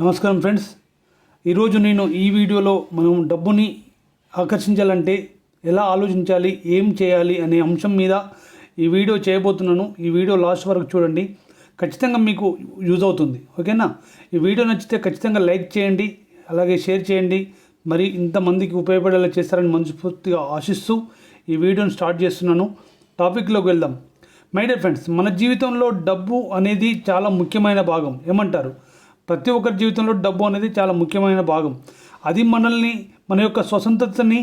నమస్కారం ఫ్రెండ్స్. ఈరోజు నేను ఈ వీడియోలో మనం డబ్బుని ఆకర్షించాలంటే ఎలా ఆలోచించాలి ఏం చేయాలి అనే అంశం మీద ఈ వీడియో చేయబోతున్నాను. ఈ వీడియో లాస్ట్ వరకు చూడండి. ఖచ్చితంగా మీకు యూజ్ అవుతుంది. ఓకేనా? ఈ వీడియో నచ్చితే ఖచ్చితంగా లైక్ చేయండి అలాగే షేర్ చేయండి. మరి ఇంతమందికి ఉపయోగపడేలా చేస్తారని మనస్ఫూర్తిగా ఆశిస్తూ ఈ వీడియోని స్టార్ట్ చేస్తున్నాను. టాపిక్లోకి వెళ్దాం. మై డియర్ ఫ్రెండ్స్ మన జీవితంలో డబ్బు అనేది చాలా ముఖ్యమైన భాగం. ఏమంటారు? ప్రతి ఒక్కరి జీవితంలో డబ్బు అనేది చాలా ముఖ్యమైన భాగం. అది మనల్ని మన యొక్క స్వతంత్రతని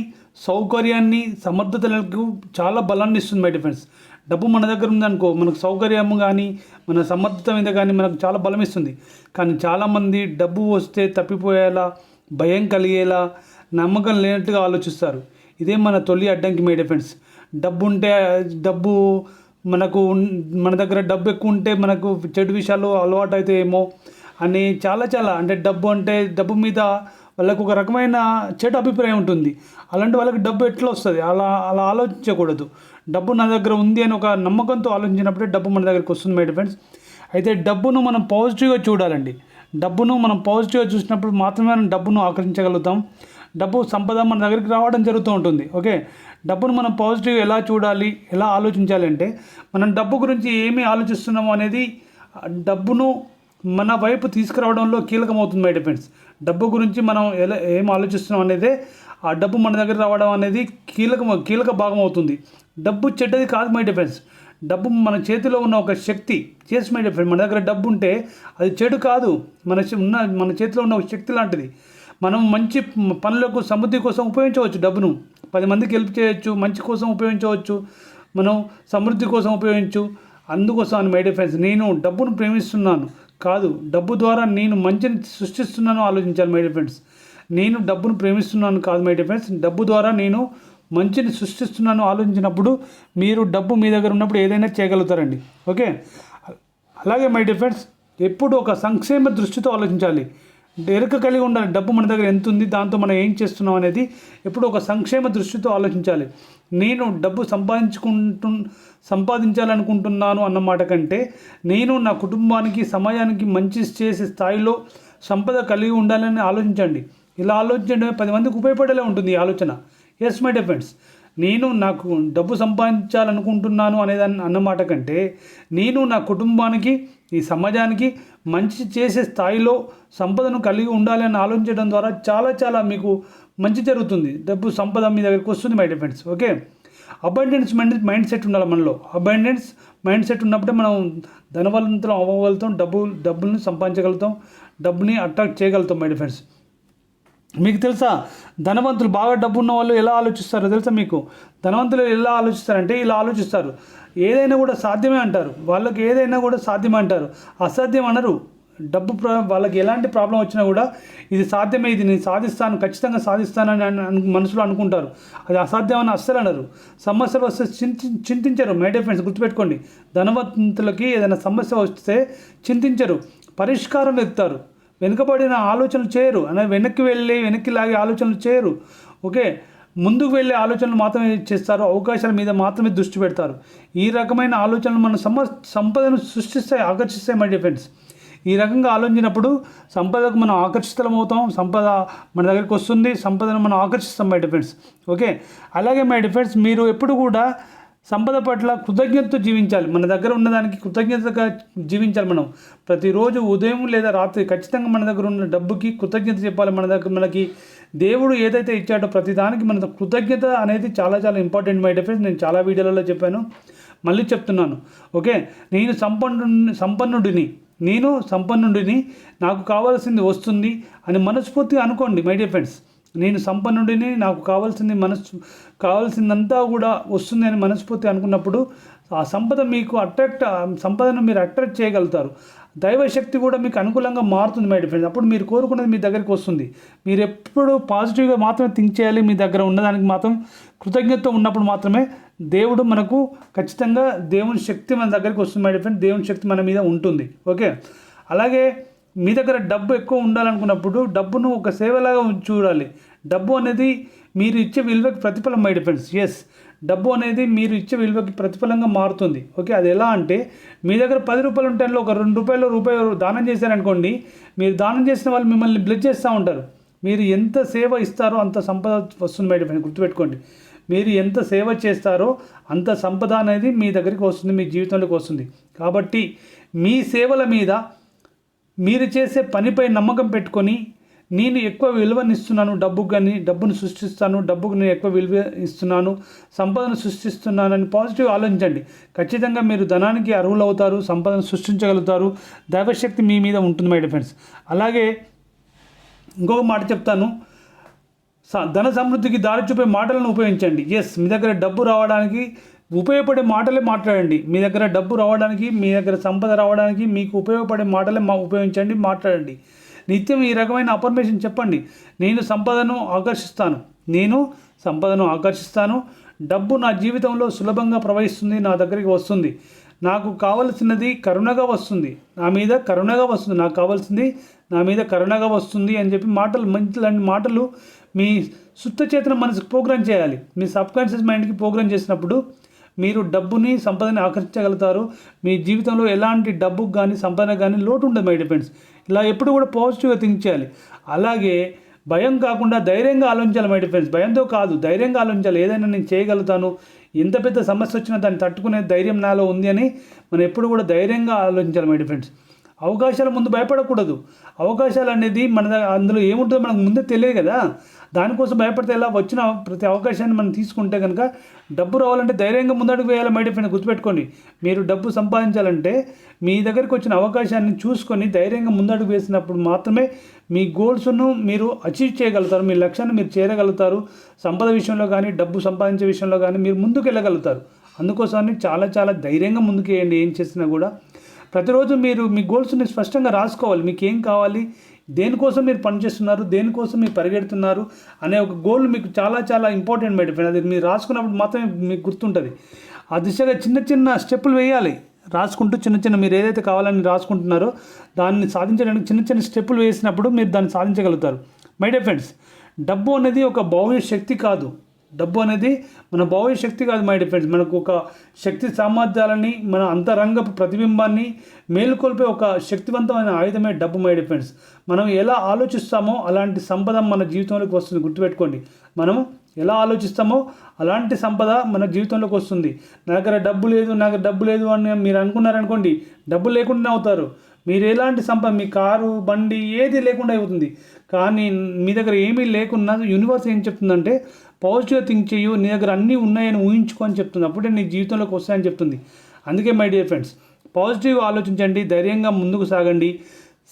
సౌకర్యాన్ని సమర్థతలకు చాలా బలాన్ని ఇస్తుంది మై డిఫెన్స్ డబ్బు మన దగ్గర ఉందనుకో మనకు సౌకర్యం కానీ మన సమర్థత మీద కానీ మనకు చాలా బలం ఇస్తుంది. కానీ చాలామంది డబ్బు వస్తే తప్పిపోయేలా భయం కలిగేలా నమ్మకం లేనట్టుగా ఆలోచిస్తారు. ఇదే మన తొలి అడ్డంకి మై డిఫెన్స్ డబ్బు ఉంటే డబ్బు మనకు మన దగ్గర డబ్బు ఎక్కువ ఉంటే మనకు చెడు విషయాలు అలవాటు అయితే ఏమో అని చాలా చాలా అంటే డబ్బు అంటే డబ్బు మీద వాళ్ళకు ఒక రకమైన చెడు అభిప్రాయం ఉంటుంది. అలాంటి వాళ్ళకి డబ్బు ఎట్లా వస్తుంది? అలా అలా ఆలోచించకూడదు. డబ్బు నా దగ్గర ఉంది అని ఒక నమ్మకంతో ఆలోచించినప్పుడే డబ్బు మన దగ్గరికి వస్తుంది మై ఫ్రెండ్స్ అయితే డబ్బును మనం పాజిటివ్గా చూడాలండి. డబ్బును మనం పాజిటివ్గా చూసినప్పుడు మాత్రమే మనం డబ్బును ఆకర్షించగలుగుతాం. డబ్బు సంపద మన దగ్గరికి రావడం జరుగుతూ ఉంటుంది ఓకే? డబ్బును మనం పాజిటివ్ ఎలా చూడాలి? ఎలా ఆలోచించాలి అంటే మనం డబ్బు గురించి ఏమి ఆలోచిస్తున్నాము అనేది డబ్బును మన వైపు తీసుకురావడంలో కీలకమవుతుంది మై డిఫెండ్స్ డబ్బు గురించి మనం ఎలా ఏం ఆలోచిస్తున్నాం అనేది ఆ డబ్బు మన దగ్గర రావడం అనేది కీలకం కీలక భాగం అవుతుంది డబ్బు చెడ్డది కాదు మై డిఫెన్స్ డబ్బు మన చేతిలో ఉన్న ఒక శక్తి చేసి మై డిఫెన్స్ మన దగ్గర డబ్బు ఉంటే అది చెడు కాదు. మన ఉన్న మన చేతిలో ఉన్న ఒక శక్తి లాంటిది. మనం మంచి పనులకు సమృద్ధి కోసం ఉపయోగించవచ్చు డబ్బును. పది మందికి హెల్ప్ చేయొచ్చు మంచి కోసం ఉపయోగించవచ్చు మనం సమృద్ధి కోసం ఉపయోగించు. అందుకోసం అని మై డిఫెన్స్ నేను డబ్బును ప్రేమిస్తున్నాను. కాదు డబ్బు ద్వారా నేను మంచిని సృష్టిస్తున్నాను ఆలోచించాలి మై ఫ్రెండ్స్ నేను డబ్బును ప్రేమిస్తున్నాను కాదు మై ఫ్రెండ్స్ డబ్బు ద్వారా నేను మంచిని సృష్టిస్తున్నాను ఆలోచించినప్పుడు మీరు డబ్బు మీ దగ్గర ఉన్నప్పుడు ఏదైనా చేయగలుగుతారండి. ఓకే? అలాగే మై ఫ్రెండ్స్ ఎప్పుడు ఒక సంక్షేమ దృష్టితో ఆలోచించాలి. ఎరుక కలిగి ఉండాలి. డబ్బు మన దగ్గర ఎంత ఉంది దాంతో మనం ఏం చేస్తున్నాం అనేది ఎప్పుడు ఒక సంక్షేమ దృష్టితో ఆలోచించాలి. నేను డబ్బు సంపాదించుకుంటు సంపాదించాలనుకుంటున్నాను అన్నమాట కంటే నేను నా కుటుంబానికి సమాజానికి మంచి చేసే స్థాయిలో సంపద కలిగి ఉండాలని ఆలోచించండి. ఇలా ఆలోచించడమే పది మందికి ఉపయోగపడేలా ఉంటుంది ఈ ఆలోచన. ఎస్ మై డిఫెండ్స్ నేను నాకు డబ్బు సంపాదించాలనుకుంటున్నాను అనేదాన్ని అన్నమాట కంటే నేను నా కుటుంబానికి ఈ సమాజానికి మంచి చేసే స్థాయిలో సంపదను కలిగి ఉండాలి అని ఆలోచించడం ద్వారా చాలా చాలా మీకు మంచి జరుగుతుంది. డబ్బు సంపద మీ దగ్గరికి వస్తుంది my friends okay abundance mind mind set ఉండాలి మనలో. అబండెన్స్ మైండ్ సెట్ ఉన్నప్పుడే మనం ధనవంతులం అవ్వగలుగుతాం డబ్బు డబ్బుల్ని సంపాదించగలుగుతాం డబ్బుని అట్రాక్ట్ చేయగలుగుతాం మై డిఫెండ్స్ మీకు తెలుసా? ధనవంతులు బాగా డబ్బు ఉన్న వాళ్ళు ఎలా ఆలోచిస్తారో తెలుసా మీకు? ధనవంతులు ఎలా ఆలోచిస్తారంటే ఇలా ఆలోచిస్తారు. ఏదైనా కూడా సాధ్యమే అంటారు. వాళ్ళకి ఏదైనా కూడా సాధ్యమే అంటారు. అసాధ్యం అనరు. డబ్బు వాళ్ళకి ఎలాంటి ప్రాబ్లం వచ్చినా కూడా ఇది సాధ్యమే ఇది నేను సాధిస్తాను ఖచ్చితంగా సాధిస్తానని మనసులో అనుకుంటారు. అది అసాధ్యం అని అస్సలు అనరు. సమస్యలు వస్తే చింతి చింతించరు. మై డియర్ ఫ్రెండ్స్ గుర్తుపెట్టుకోండి. ధనవంతులకి ఏదైనా సమస్య వస్తే చింతించరు. పరిష్కారం వెతుతారు వెనుకబడిన ఆలోచనలు చేయరు. అనే వెనక్కి వెళ్ళి వెనక్కి లాగే ఆలోచనలు చేయరు. ఓకే? ముందుకు వెళ్ళే ఆలోచనలు మాత్రమే చేస్తారు. అవకాశాల మీద మాత్రమే దృష్టి పెడతారు. ఈ రకమైన ఆలోచనలు మన సమ సంపదను సృష్టిస్తాయి ఆకర్షిస్తాయి మై డిఫెన్స్ ఈ రకంగా ఆలోచించినప్పుడు సంపదకు మనం ఆకర్షితులం అవుతాం సంపద మన దగ్గరికి వస్తుంది. సంపదను మనం ఆకర్షిస్తాం మై డిఫెన్స్ ఓకే? అలాగే మై డిఫెన్స్ మీరు ఎప్పుడు కూడా సంపద పట్ల కృతజ్ఞతతో జీవించాలి. మన దగ్గర ఉన్నదానికి కృతజ్ఞతగా జీవించాలి మనం. ప్రతిరోజు ఉదయం లేదా రాత్రి ఖచ్చితంగా మన దగ్గర ఉన్న డబ్బుకి కృతజ్ఞత చెప్పాలి. మన దగ్గర మనకి దేవుడు ఏదైతే ఇచ్చాడో ప్రతిదానికి మన కృతజ్ఞత అనేది చాలా చాలా ఇంపార్టెంట్ మై డిఫెన్స్ నేను చాలా వీడియోలలో చెప్పాను. మళ్ళీ చెప్తున్నాను. ఓకే? నేను సంపన్ను సంపన్నుడిని. నేను సంపన్నుడిని. నాకు కావాల్సింది వస్తుంది అని మనస్ఫూర్తిగా అనుకోండి మై డియర్ ఫ్రెండ్స్ నేను సంపన్నుడిని నాకు కావాల్సింది మనసు కావాల్సిందంతా కూడా వస్తుంది అని మనస్ఫూర్తి అనుకున్నప్పుడు ఆ సంపద మీకు అట్రాక్ట్ ఆ సంపదను మీరు అట్రాక్ట్ చేయగలుగుతారు. దైవశక్తి కూడా మీకు అనుకూలంగా మారుతుంది మై ఫ్రెండ్స్ అప్పుడు మీరు కోరుకున్నది మీ దగ్గరికి వస్తుంది. మీరు ఎప్పుడు పాజిటివ్గా మాత్రమే థింక్ చేయాలి మీ దగ్గర ఉన్నదానికి మాత్రం కృతజ్ఞత ఉన్నప్పుడు మాత్రమే దేవుడు మనకు ఖచ్చితంగా దేవుని శక్తి మన దగ్గరికి వస్తుంది మై డిఫెండ్ దేవుని శక్తి మన మీద ఉంటుంది. ఓకే? అలాగే మీ దగ్గర డబ్బు ఎక్కువ ఉండాలనుకున్నప్పుడు డబ్బును ఒక సేవలాగా చూడాలి. డబ్బు అనేది మీరు ఇచ్చే విలువకి ప్రతిఫలం మై డిఫెండ్స్ ఎస్ డబ్బు అనేది మీరు ఇచ్చే విలువకి ప్రతిఫలంగా మారుతుంది. ఓకే అది ఎలా అంటే మీ దగ్గర పది రూపాయలు ఉంటే ఒక రెండు రూపాయలు రూపాయలు దానం చేశారనుకోండి మీరు దానం చేసిన వాళ్ళు మిమ్మల్ని బ్లెస్ చేస్తూ ఉంటారు. మీరు ఎంత సేవ ఇస్తారో అంత సంపద వస్తుంది మై డిఫెండ్ గుర్తుపెట్టుకోండి. మీరు ఎంత సేవ చేస్తారో అంత సంపద అనేది మీ దగ్గరికి వస్తుంది మీ జీవితంలోకి వస్తుంది. కాబట్టి మీ సేవల మీద మీరు చేసే పనిపై నమ్మకం పెట్టుకొని నేను ఎక్కువ విలువనిస్తున్నాను డబ్బుకు కానీ డబ్బును సృష్టిస్తాను డబ్బుకు నేను ఎక్కువ విలువ ఇస్తున్నాను సంపదను సృష్టిస్తున్నానని పాజిటివ్ ఆలోచించండి. ఖచ్చితంగా మీరు ధనానికి అర్హులవుతారు సంపదను సృష్టించగలుగుతారు దైవశక్తి మీ మీద ఉంటుంది మై ఫ్రెండ్స్ అలాగే ఇంకొక మాట చెప్తాను. స- ధన సమృద్ధికి దారి చూపే మాటలను ఉపయోగించండి. ఎస్ మీ దగ్గర డబ్బు రావడానికి ఉపయోగపడే మాటలే మాట్లాడండి. మీ దగ్గర డబ్బు రావడానికి మీ దగ్గర సంపద రావడానికి మీకు ఉపయోగపడే మాటలే మా ఉపయోగించండి మాట్లాడండి. నిత్యం ఈ రకమైన అఫర్మేషన్ చెప్పండి. నేను సంపదను ఆకర్షిస్తాను. నేను సంపదను ఆకర్షిస్తాను. డబ్బు నా జీవితంలో సులభంగా ప్రవహిస్తుంది నా దగ్గరికి వస్తుంది. నాకు కావలసినది కరుణగా వస్తుంది. నా మీద కరుణగా వస్తుంది. నాకు కావాల్సింది నా మీద కరుణగా వస్తుంది అని చెప్పి మాటలు మంచి లాంటి మాటలు మీ సుత్త చేతన మనసుకు ప్రోగ్రామ్ చేయాలి. మీ సబ్కాన్షియస్ మైండ్కి ప్రోగ్రామ్ చేసినప్పుడు మీరు డబ్బుని సంపదని ఆకర్షించగలుగుతారు. మీ జీవితంలో ఎలాంటి డబ్బుకు కానీ సంపద కానీ లోటు ఉండదు మై డిపెండ్స్ ఇలా ఎప్పుడు కూడా పాజిటివ్గా థింక్ చేయాలి. అలాగే భయం కాకుండా ధైర్యంగా ఆలోచించాలి మై డిఫెన్స్ భయంతో కాదు ధైర్యంగా ఆలోచించాలి. ఏదైనా నేను చేయగలుగుతాను. ఎంత పెద్ద సమస్య వచ్చినా దాన్ని తట్టుకునే ధైర్యం నాలో ఉంది అని మనం ఎప్పుడు కూడా ధైర్యంగా ఆలోచించాలి మై డిఫెండ్స్ అవకాశాల ముందు భయపడకూడదు. అవకాశాలు అనేది మన దగ్గర అందులో ఏముంటుందో మనకు ముందే తెలియదు కదా. దానికోసం భయపడితే ఎలా వచ్చిన ప్రతి అవకాశాన్ని మనం తీసుకుంటే కనుక డబ్బు రావాలంటే ధైర్యంగా ముందడుగు వేయాలి మై డిఫెండ్ గుర్తుపెట్టుకోండి. మీరు డబ్బు సంపాదించాలంటే మీ దగ్గరికి వచ్చిన అవకాశాన్ని చూసుకొని ధైర్యంగా ముందడుగు వేసినప్పుడు మాత్రమే మీ గోల్స్ను మీరు అచీవ్ చేయగలుగుతారు. మీ లక్ష్యాన్ని మీరు చేరగలుగుతారు. సంపద విషయంలో కానీ డబ్బు సంపాదించే విషయంలో కానీ మీరు ముందుకు వెళ్ళగలుగుతారు అందుకోసమని చాలా చాలా ధైర్యంగా ముందుకు వేయండి ఏం చేసినా కూడా ప్రతిరోజు మీరు మీ గోల్స్ని స్పష్టంగా రాసుకోవాలి. మీకు ఏం కావాలి? దేనికోసం మీరు పనిచేస్తున్నారు దేనికోసం మీరు పరిగెడుతున్నారు? అనే ఒక గోల్ మీకు చాలా చాలా ఇంపార్టెంట్ మేడం అది మీరు రాసుకున్నప్పుడు మాత్రమే మీకు గుర్తుంటుంది. ఆ దిశగా చిన్న చిన్న స్టెప్పులు వేయాలి. రాసుకుంటూ చిన్న చిన్న మీరు ఏదైతే కావాలని రాసుకుంటున్నారో దాన్ని సాధించడానికి చిన్న చిన్న స్టెప్పులు వేసినప్పుడు మీరు దాన్ని సాధించగలుగుతారు. మై డియర్ ఫ్రెండ్స్ డబ్బు అనేది ఒక భౌతిక శక్తి కాదు. డబ్బు అనేది మన భౌతిక శక్తి కాదు మై డిఫెండ్స్ మనకు ఒక శక్తి సామర్థ్యాలని మన అంతరంగ ప్రతిబింబాన్ని మేలుకొల్పే ఒక శక్తివంతమైన ఆయుధమే డబ్బు మై డిఫెండ్స్ మనం ఎలా ఆలోచిస్తామో అలాంటి సంపద మన జీవితంలోకి వస్తుంది. గుర్తుపెట్టుకోండి. మనం ఎలా ఆలోచిస్తామో అలాంటి సంపద మన జీవితంలోకి వస్తుంది. నా దగ్గర డబ్బు లేదు నాకు డబ్బు లేదు అని మీరు అనుకున్నారనుకోండి డబ్బు లేకుండా అవుతారు. మీరు ఎలాంటి సంపద? మీ కారు బండి ఏది లేకుండా అవుతుంది కానీ మీ దగ్గర ఏమీ లేకున్నా యూనివర్స్ ఏం చెప్తుందంటే పాజిటివ్గా థింక్ చేయు నీ దగ్గర అన్నీ ఉన్నాయని ఊహించుకొని చెప్తుంది. అప్పుడే నీ జీవితంలోకి వస్తాయని చెప్తుంది. అందుకే మై డియర్ ఫ్రెండ్స్ పాజిటివ్ ఆలోచించండి ధైర్యంగా ముందుకు సాగండి.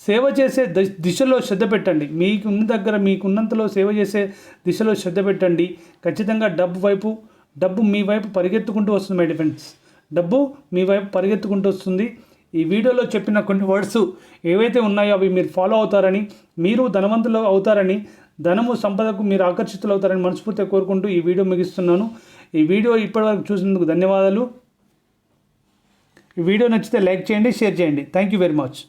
సేవ చేసే దిశలో శ్రద్ధ పెట్టండి. మీకున్న దగ్గర మీకున్నంతలో సేవ చేసే దిశలో శ్రద్ధ పెట్టండి. ఖచ్చితంగా డబ్బు వైపు డబ్బు మీ వైపు పరిగెత్తుకుంటూ వస్తుంది మై ఫ్రెండ్స్ డబ్బు మీ వైపు పరిగెత్తుకుంటూ వస్తుంది. ఈ వీడియోలో చెప్పిన కొన్ని వర్డ్స్ ఏవైతే ఉన్నాయో అవి మీరు ఫాలో అవుతారని మీరు ధనవంతులు అవుతారని ధనము సంపదకు మీరు ఆకర్షితులు అవుతారని మనస్ఫూర్తిగా కోరుకుంటూ ఈ వీడియో ముగిస్తున్నాను. ఈ వీడియో ఇప్పటివరకు చూసినందుకు ధన్యవాదాలు. ఈ వీడియో నచ్చితే లైక్ చేయండి షేర్ చేయండి. Thank you very much